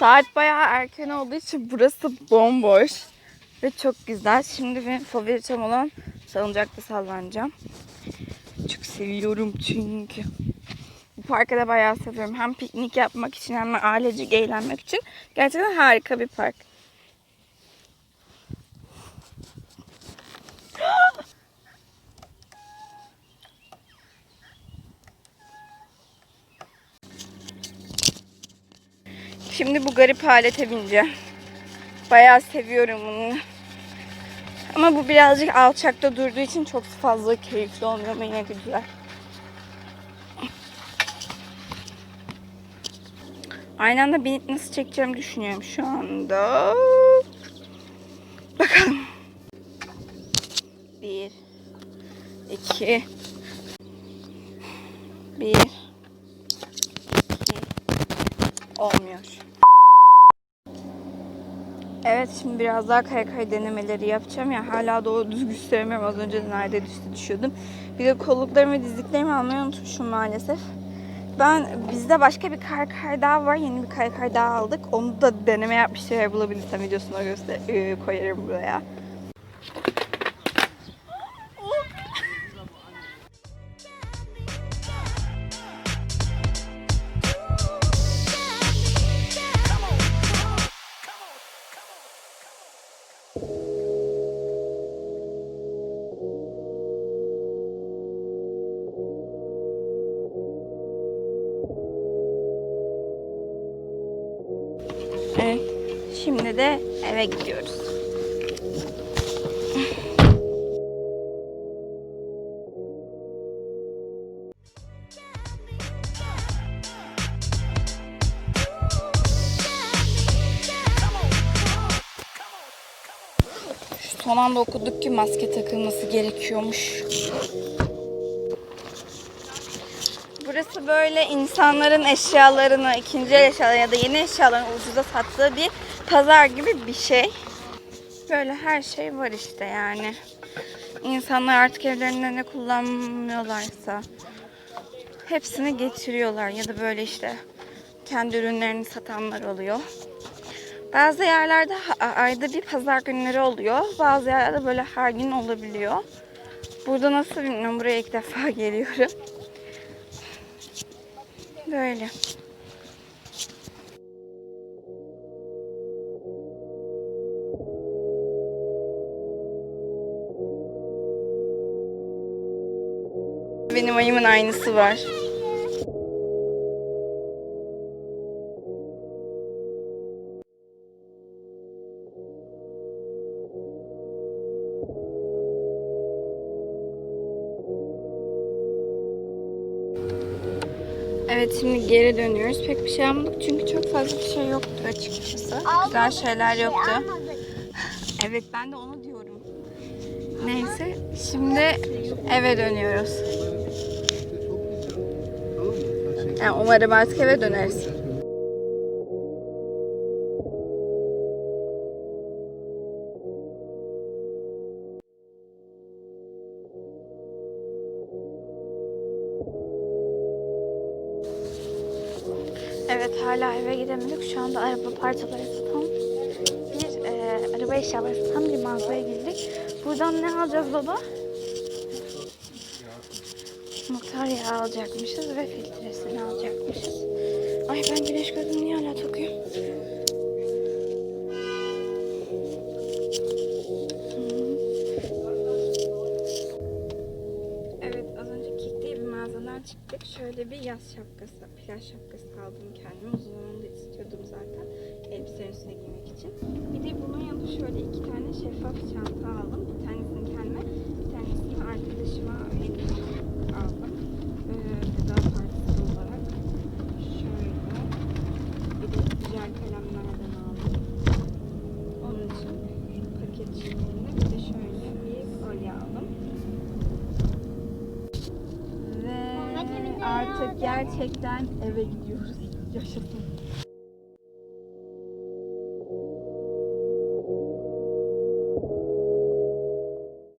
Saat bayağı erken olduğu için burası bomboş. Ve çok güzel. Şimdi benim favoritem olan salıncakta sallanacağım. Çok seviyorum çünkü. Bu parkı da bayağı seviyorum. Hem piknik yapmak için hem de ailecek eğlenmek için. Gerçekten harika bir park. Şimdi bu garip alete bineceğim. Bayağı seviyorum bunu. Ama bu birazcık alçakta durduğu için çok fazla keyifli olmuyor ama yine güzel. Aynı anda binip nasıl çekeceğimi düşünüyorum şu anda. Bakalım. Bir. iki, Bir. iki, Olmuyor. Evet şimdi biraz daha kaykay denemeleri yapacağım ya hala doğru düzgün süremiyorum az önce de nerede düştü düşüyordum. Bir de kolluklarımı ve dizliklerimi almayı unutmuşum maalesef. Ben bizde başka bir kaykay daha var yeni bir kaykay daha aldık onu da deneme yapmıştım eğer bulabilirsem videosuna göster e, koyarım buraya. Şimdi de eve gidiyoruz. Şu son anda okuduk ki maske takılması gerekiyormuş. Burası böyle insanların eşyalarını, ikinci el eşyalarını ya da yeni eşyalarını ucuza sattığı bir pazar gibi bir şey. Böyle her şey var işte yani. İnsanlar artık evlerinde ne kullanmıyorlarsa hepsini getiriyorlar ya da böyle işte kendi ürünlerini satanlar oluyor. Bazı yerlerde ayda bir pazar günleri oluyor. Bazı yerlerde böyle her gün olabiliyor. Burada nasıl bilmiyorum. Buraya ilk defa geliyorum. Böyle. Benim ayımın aynısı var. Evet şimdi geri dönüyoruz. Pek bir şey almadık çünkü çok fazla bir şey yoktu açıkçası. Güzel şeyler yoktu. Evet ben de onu diyorum. Neyse şimdi eve dönüyoruz. Yani umarım artık eve döneriz. Evet hala eve gidemedik. Şu anda araba parçaları satan bir e, araba eşyaları satan bir mağazaya girdik. Buradan ne alacağız baba? Muhtar yağı alacakmışız ve filtresini alacakmışız. Ay ben güneş gözlüğümü niye hala takıyorum? Şöyle bir yaz şapkası, plaj şapkası aldım kendime. Uzun zamandır istiyordum zaten elbisenin üstüne giymek için. Bir de bunun yanında şöyle iki tane şeffaf çanta aldım. Bir tanesini kendime, bir tanesini arkadaşıma hediye aldım. Ee, gıda partisi olarak. Şöyle. Bir de güzel kalemlerden aldım. Onun için paket şeklinde bir de şöyle bir kolye aldım. Ve artık gerçekten eve gidiyoruz. Yaşasın.